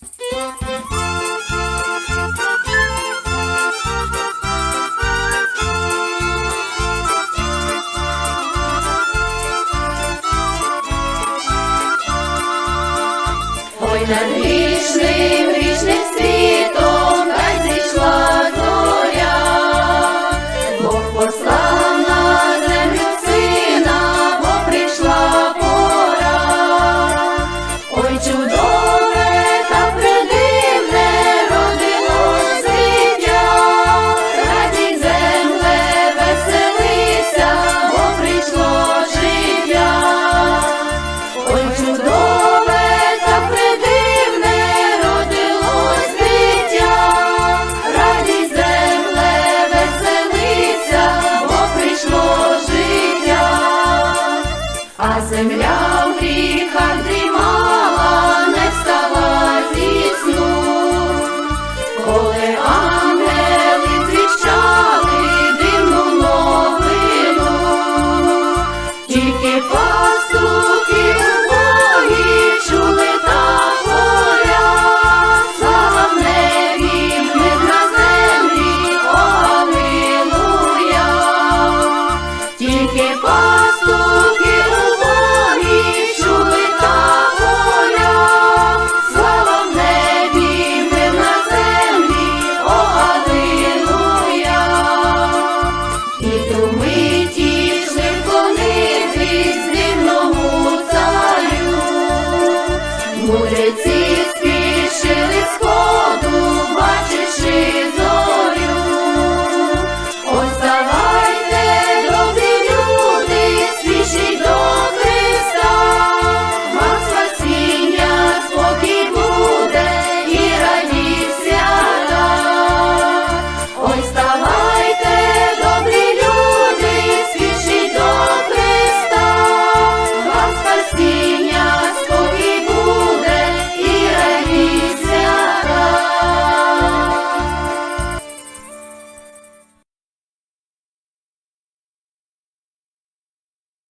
Ой, над грішним, грішним світом а земля в ріках дрімає. Мудреці